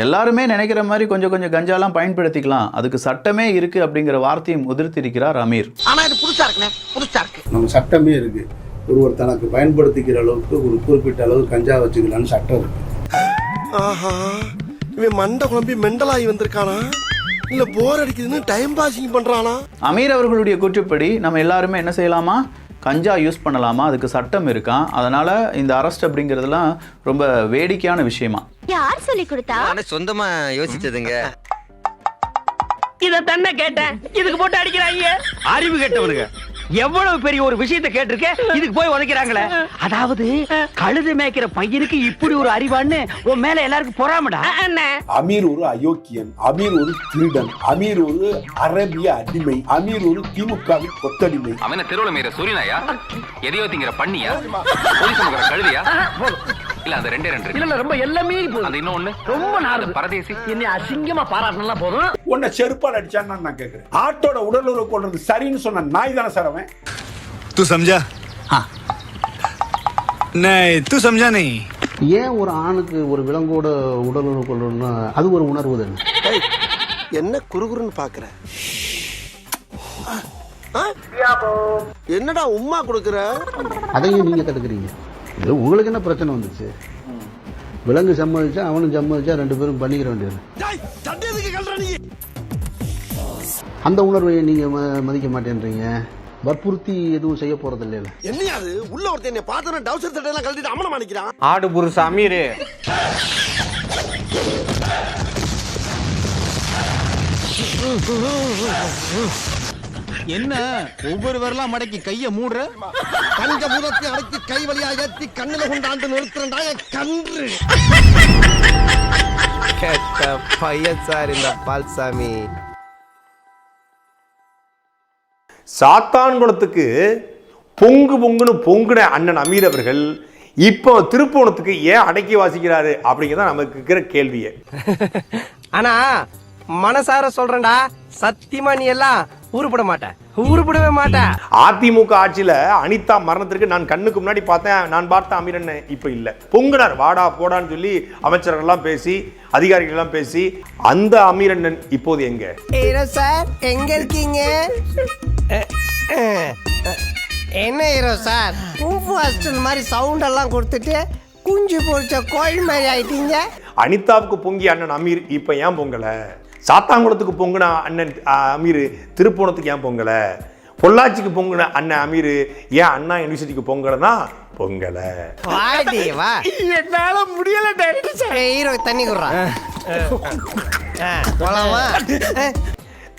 எல்லாருமே நினைக்கிற மாதிரி கொஞ்சம் கொஞ்சம் கஞ்சாலாம் பயன்படுத்திக்கலாம். அதுக்கு சட்டமே இருக்கு அப்படிங்கிற வார்த்தையும் உதிர்த்திருக்கிறார் அமீர். ஆனா இது புதுசா இருக்குண்ணே புதுசா இருக்கு. நம்ம சட்டமே இருக்கு. ஒருவர் தனக்கு பயன்படுத்திக்கிற அளவுக்கு ஒரு குறிப்பிட்ட அளவு கஞ்சா வச்சுக்கலாம்னு சட்டம் இருக்கு. ஆஹா இவன் மண்டை குழம்பி மெண்டலாகி வந்திருக்கானா? இல்ல போர் அடிக்குதுன்னு டைம் பாசிங் பண்றானா? அமீர் அவர்களுடைய கூற்றுப்படி நம்ம எல்லாருமே என்ன செய்யலாமா? கஞ்சா யூஸ் பண்ணலாமா? அதுக்கு சட்டம் இருக்கான் அதனால இந்த அரெஸ்ட் அப்படிங்கிறதுலாம் ரொம்ப வேடிக்கையான விஷயமா. யார் சொல்லி கொடுத்தா? நானே சொந்தமா யோசிச்சதுங்க. இத தன்னை கேட்டேன். இதுக்கு போட்டு அடிக்கிறாங்க. அறிவு கேட்டவனுங்க. எவ்வளவு பெரிய ஒரு விஷயத்தை கேட்டிருக்க? இதுக்கு போய் உதைக்கிறாங்களே. அதாவது கழுது மேய்க்கிற பையனுக்கு இப்படி ஒரு அறிவான்னு உன் மேல எல்லாருக்கும் பொறாமடா? அமீர் ஒரு அயோக்கியன் அமீர் ஒரு திருடன் அமீர் ஒரு அரபிய அடிமை அமீர் ஒரு திமுகவின் கொத்தடிமை. அவன தெருவுல மீற சூரியனாயா? எதையோ திங்கிற பண்ணியா? கழுதியா? இல்ல அந்த ரெண்டே ரெண்டு இல்ல ரொம்ப எல்லாமே அது இன்னொன்னு ரொம்ப நாடு பரதேசி. என்னை அசிங்கமா பாராட்டினா போதும். உன்னை செருப்பால் அடிச்சான்னு நான் கேட்கிறேன் ஆட்டோட உடல் உறவு கொள்றது சரின்னு சொன்ன நாய் தானே சார் அவன்? தூ சம்ஜா. தூ சம்ஜா நீ. ஏன் ஒரு ஆணுக்கு ஒரு விலங்கோட உடல் உறவு கொள்ளணும்னா அது ஒரு உணர்வு தானே? என்ன குறுகுறுன்னு பாக்குற? என்னடா உமா கொடுக்குற? அதையும் நீங்க தடுக்கிறீங்க இது உங்களுக்கு என்ன பிரச்சனை வந்துச்சு? விலங்கு சம்மதிச்சா அவனும் சம்மதிச்சா ரெண்டு பேரும் பண்ணிக்கிற வேண்டியது. அந்த உணர்வை நீங்க ம- மதிக்க மாட்டேன்றீங்க. வற்புறுத்தி எதுவும் செய்ய போறது இல்லைல்ல என்னையா அது? உள்ள ஒருத்தன் என்னை பார்த்தோன்னா டவுசர் சட்டையெல்லாம் கழட்டிட்டு அமனம் அடிக்கிறான் ஆடு புருஷ அமீரு என்ன? ஒவ்வொரு வரலாம் மடக்கி கைய மூடுற? பஞ்ச பூதத்தை அடக்கி கை வழியா ஏத்தி கண்ணுல கொண்டாந்து நிறுத்துறா கன்று. கெட்ட பையன் சார் இந்த பால்சாமி. சாத்தான்குளத்துக்கு பொங்கு பொங்குன்னு பொங்குன அண்ணன் அமீர் அவர்கள் இப்போ திருப்போணத்துக்கு ஏன் அடக்கி வாசிக்கிறாரு அப்படிங்கிறத நமக்கு இருக்கிற கேள்வியே. ஆனா மனசார சொல்றேன்டா. சத்தியமா நீ எல்லாம் உருப்பட மாட்ட. உருப்படவே மாட்ட. அதிமுக ஆட்சியில அனிதா மரணத்திற்கு நான் கண்ணுக்கு முன்னாடி பார்த்தேன். நான் பார்த்த அமீரன் இப்ப இல்ல. பொங்குனார் வாடா போடான்னு சொல்லி அமைச்சர்கள் எல்லாம் பேசி அதிகாரிகள் எல்லாம் பேசி அந்த அமீரண்ணன் இப்போது எங்க? சார் எங்க இருக்கீங்க? என்ன ஹீரோ சார்? பூப்பு ஹாஸ்டல் மாதிரி சவுண்ட் எல்லாம் கொடுத்துட்டு குஞ்சு பொரிச்ச கோழி மாதிரி ஆயிட்டீங்க. அனிதாவுக்கு பொங்கிய அண்ணன் அமீர் இப்ப ஏன் பொங்கல? சாத்தாங்குளத்துக்கு பொங்குன அண்ணன் அமீர் திருப்போணத்துக்கு ஏன் பொங்கல? பொள்ளாச்சிக்கு பொங்குன அண்ணன் அமீர் ஏன் அண்ணா யூனிவர்சிட்டிக்கு பொங்கலனா பொங்கல. வாடி வா. என்னால முடியல ஹீரோ தண்ணி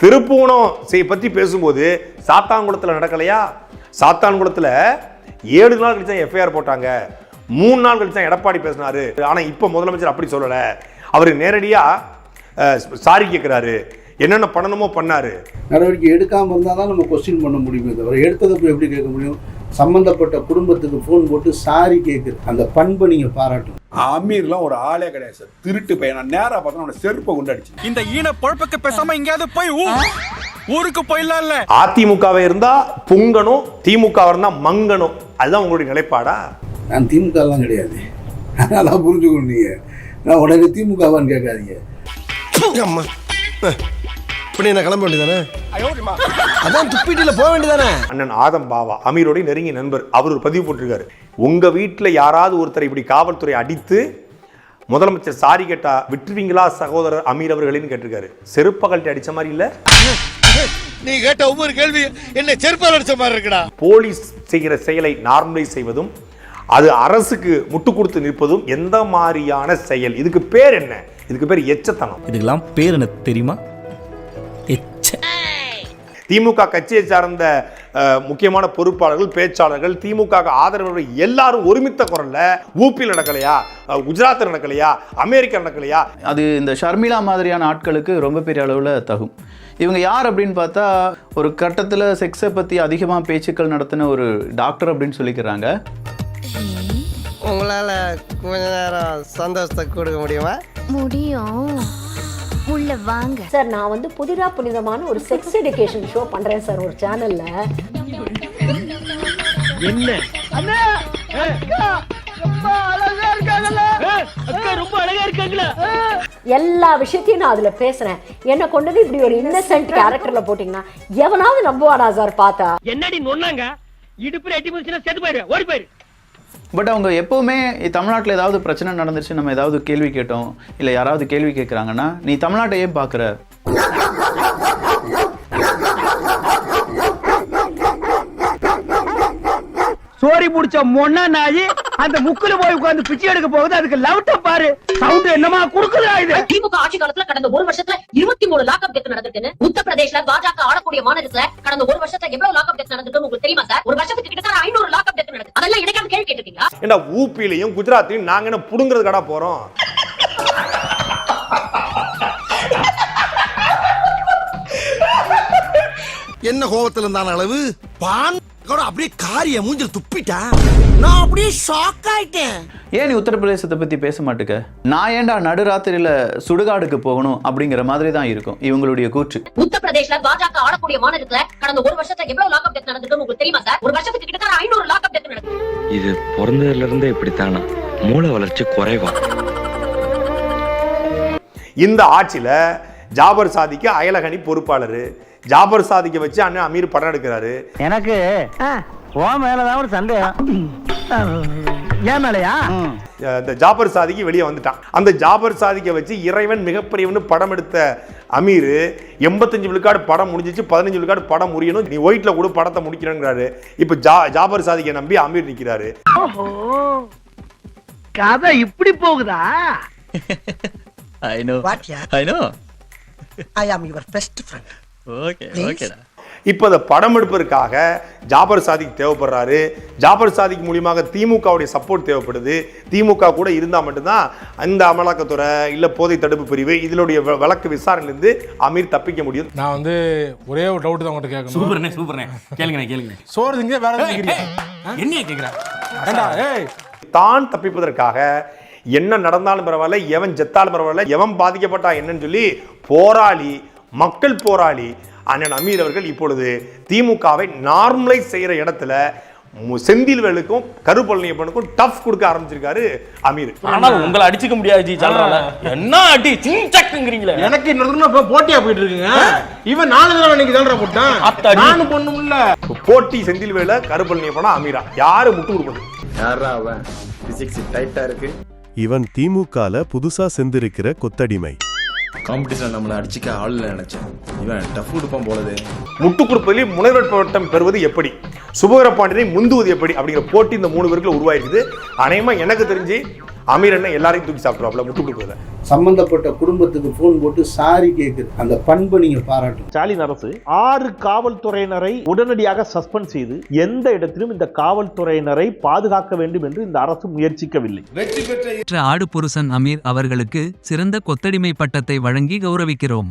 திருப்பூணம் செய் பற்றி பேசும்போது சாத்தான்குளத்தில் நடக்கலையா? சாத்தான்குளத்தில் ஏழு நாள் கழிச்சு தான் எஃப்ஐஆர் போட்டாங்க. மூணு நாள் கழிச்சு தான் எடப்பாடி பேசினாரு. ஆனால் இப்போ முதலமைச்சர் அப்படி சொல்லலை. அவர் நேரடியாக சாரி கேட்குறாரு என்னென்ன பண்ணணுமோ பண்ணாரு. நடவடிக்கை எடுக்காம இருந்தால் தான் நம்ம கொஸ்டின் பண்ண முடியுமே தவிர எடுத்ததை போய் எப்படி கேட்க முடியும்? சம்பந்தப்பட்ட குடும்பத்துக்கு ஃபோன் போட்டு சாரி கேட்குது அந்த பண்பை நீங்க பாராட்டணும். அமீர்லாம் ஒரு ஆளே கிடையாது சார். திருட்டு பையன். நான் நேராக பார்த்தா அவனை செருப்பை கொண்டாடிச்சு. இந்த ஈன பொழப்புக்கு பேசாம எங்கேயாவது போய் ஊருக்கு போயிடலாம்ல அதிமுகவை இருந்தா பொங்கணும் திமுக இருந்தா மங்கணும். அதுதான் உங்களுடைய நிலைப்பாடா? நான் திமுகலாம் கிடையாது. அதான் புரிஞ்சுக்கணும் நீங்க. நான் உடனே திமுகவான்னு கேட்காதீங்க. அம்மா. இப்படி என்ன கிளம்ப வேண்டியதானே அதான் துப்பிட்டில போக வேண்டியதானே அண்ணன் ஆதம் பாவா அமீரோடைய நெருங்கிய நண்பர். அவர் ஒரு பதிவு போட்டிருக்காரு. உங்க வீட்டில் யாராவது ஒருத்தரை இப்படி காவல்துறை அடித்து முதலமைச்சர் சாரி கேட்டா விட்டுருவீங்களா சகோதரர் அமீர் அவர்களின்னு கேட்டிருக்காரு. செருப்ப கழட்டி அடிச்ச மாதிரி இல்ல? நீ கேட்ட ஒவ்வொரு கேள்வி என்ன செருப்பால் அடிச்ச மாதிரி இருக்குடா. போலீஸ் செய்கிற செயலை நார்மலைஸ் செய்வதும் அது அரசுக்கு முட்டு கொடுத்து நிற்பதும் எந்த மாதிரியான செயல்? இதுக்கு பேர் என்ன? இதுக்கு பேர் எச்சத்தனம். இதுக்கெல்லாம் பேர் என்ன தெரியுமா? எச்ச. திமுக கட்சியை சார்ந்த முக்கியமான பொறுப்பாளர்கள் பேச்சாளர்கள் திமுக ஆதரவாளர்கள் எல்லாரும் ஒருமித்த குரல்ல ஊப்பியில் நடக்கலையா? குஜராத்தில் நடக்கலையா? அமெரிக்கா நடக்கலையா? அது இந்த ஷர்மிளா மாதிரியான ஆட்களுக்கு ரொம்ப பெரிய அளவில் தகும். இவங்க யார் அப்படின்னு பார்த்தா ஒரு கட்டத்தில் செக்ஸை பற்றி அதிகமாக பேச்சுக்கள் நடத்தின ஒரு டாக்டர் அப்படின்னு சொல்லிக்கிறாங்க. உங்களால கொஞ்ச நேரம் சந்தோஷத்தை கொடுக்க முடியுமா? முடியும். உள்ள வாங்க. சார் நான் வந்து புதிரா புனிதமான ஒரு செக்ஸ் எடுகேஷன் ஷோ பண்றேன் சார் ஒரு சேனல்ல என்ன? அண்ணா! எல்லா விஷயத்தையும் நான் அதுல பேசுறேன். என்ன கொண்டு வந்து இப்படி ஒரு இன்னசென்ட் கேரக்டர்ல போட்டீங்கன்னா எவனாவது நம்புவானா சார் பார்த்தா? என்னடி நொன்னாங்க? இடுப்புல எட்டி முடிச்சுன்னா செத்து போயிரு ஓடி போயிரு பட் அவங்க எப்போவுமே தமிழ்நாட்டில் ஏதாவது பிரச்சனை நடந்துருச்சு நம்ம ஏதாவது கேள்வி கேட்டோம் இல்லை யாராவது கேள்வி கேட்குறாங்கன்னா நீ தமிழ்நாட்டை ஏன் பார்க்குற சோரி முடிச்ச மொன்னா நாயி அந்த முக்குல போய் உட்கார்ந்து பிச்சை எடுக்க போகுது அதுக்கு லவுட்ட பாரு. சவுண்ட் என்னமா குடுக்குதா இது? திமுக ஆட்சி காலத்துல கடந்த ஒரு வருஷத்துல இருபத்தி மூணு லாக்அப் டெத் நடந்திருக்குன்னு உத்தரப்பிரதேஷ்ல பாஜக ஆளக்கூடிய மாநிலத்துல கடந்த ஒரு வருஷத்துல எவ்வளவு லாக்அப் டெத் நடந்திருக்குன்னு உங்களுக்கு தெரியுமா சார் ஒரு வருஷத்துக்கு கிட்டத்தட்ட ஐநூறு லாக்அப் டெத் நடக்குது அதெல்லாம் கேட்டிருக்கீங்களா ஏண்டா ஊப்பிலையும் குஜராத்லையும் நாங்க என்ன புடுங்கிறது கடா போறோம்? என்ன கோபத்துல இருந்தான அளவு? பான் கூட அப்படியே காரிய மூஞ்சில் துப்பிட்டா நான் அப்படியே ஷாக் ஆயிட்டேன். ஏன் நீ உத்தரப்பிரதேசத்தை பற்றி பேச மாட்டுக்க? நான் ஏன்டா நடுராத்திரியில் சுடுகாடுக்கு போகணும் அப்படிங்கிற மாதிரி தான் இருக்கும் இவங்களுடைய கூற்று. உத்தரப்பிரதேஷ்ல பாஜக ஆளக்கூடிய மாநிலத்துல கடந்த ஒரு வருஷத்துல எவ்வளவு லாக்அப் டெத் நடந்திருக்குன்னு உங்களுக்கு தெரியுமா சார்? ஒரு வருஷத்துக்கு கிட்டத்தட்ட ஐநூறு லாக்அப் டெத் நடக்குது இது பிறந்ததுல இருந்தே இப்படித்தானா? மூளை வளர்ச்சி குறைவா? இந்த ஆட்சியில ஜாபர் சாதிக்கு அயலகணி பொறுப்பாளர். ஜாபர் சாதிக்க வச்சு அண்ணன் அமீர் படம் எடுக்கிறாரு. எனக்கு ஓ மேலதான் ஒரு சந்தேகம். ஏன் மேலையா இந்த ஜாபர் சாதிக்கு வெளியே வந்துட்டான். அந்த ஜாபர் சாதிக்க வச்சு இறைவன் மிகப்பெரியவன் படம் எடுத்த அமீர் எண்பத்தஞ்சு விழுக்காடு படம் முடிஞ்சிச்சு பதினஞ்சு விழுக்காடு படம் முடியணும். நீ ஒயிட்ல கூட படத்தை முடிக்கிறேங்கிறாரு இப்போ ஜா ஜாபர் சாதிக்க நம்பி அமீர் நிற்கிறாரு கதை இப்படி போகுதா? I know what yeah I know I am your best friend okay ஓகேடா இப்போ அதை படம் எடுப்பதற்காக ஜாபர் சாதிக் தேவைப்படுறாரு. ஜாபர் சாதிக் மூலியமாக திமுகவுடைய சப்போர்ட் தேவைப்படுது. திமுக கூட இருந்தால் மட்டும்தான் அந்த அமலாக்கத்துறை இல்லை போதை தடுப்பு பிரிவு இதனுடைய வழக்கு விசாரணையிலிருந்து அமீர் தப்பிக்க முடியும். நான் வந்து ஒரே ஒரு டவுட் தான் உங்கள்கிட்ட கேட்கணும். சூப்பர்ண்ணே சூப்பர்ண்ணே. கேளுங்கண்ணே கேளுங்க சோறு திங்க வேற ஏண்டா ஏய். தான் தப்பிப்பதற்காக என்ன நடந்தாலும் பரவாயில்ல எவன் செத்தாலும் பரவாயில்ல எவன் பாதிக்கப்பட்டா என்னன்னு சொல்லி போராளி மக்கள் போராளி அண்ணன் அமீர் அவர்கள் இப்பொழுது திமுகவை நார்மலைஸ் செய்யற இடத்துல செந்தில்வேலுக்கும் கருப்பழனியப்பனுக்கும் டஃப் கொடுக்க ஆரம்பிச்சிருக்காரு அமீர். ஆனால் உங்களை அடிச்சுக்க முடியாது ஜி சொல்றாங்க என்ன அடி சிங்சக்குங்கிறீங்களே எனக்கு இன்னொரு இப்ப போட்டியா போயிட்டு இருக்குங்க. இவன் நாலு தடவை இன்னைக்கு தான்டா போட்டான். நானும் பொண்ணுமில்ல போட்டி செந்தில்வேல கருப்பழனியப்பனா அமீரா. யாரு முட்டு கொடுப்பது? இவன் திமுகல புதுசா செந்திருக்கிற கொத்தடிமை. காம்படிஷன் நம்மளை அடிச்சுக்க ஆள் நினைச்சேன். இவன் டஃப் கொடுப்பான் போலதே. முட்டு கொடுப்பதில் முனைவர் பட்டம் பெறுவது எப்படி? சுபகர பாண்டியனை முந்துவது எப்படி? அப்படிங்கிற போட்டி இந்த மூணு பேருக்குள்ள உருவாயிருக்குது. அநேகமா எனக்கு தெரிஞ்சு அமீர் அண்ணன் எல்லாரையும் தூக்கி சாப்பிட்ருவாப்ல முட்டு கொடுப்பதில் சம்பந்தப்பட்ட குடும்பத்துக்கு ஃபோன் போட்டு சாரி கேட்குது அந்த பண்பை நீங்க பாராட்டணும் ஸ்டாலின் அரசு ஆறு காவல்துறையினரை உடனடியாக சஸ்பெண்ட் செய்து எந்த இடத்திலும் இந்த காவல்துறையினரை பாதுகாக்க வேண்டும் என்று இந்த அரசு முயற்சிக்கவில்லை. வெற்றி ஆடு புருஷன் அமீர் அவர்களுக்கு சிறந்த கொத்தடிமை பட்டத்தை வழங்கி கௌரவிக்கிறோம்.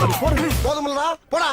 போதுமில்லடா போடா.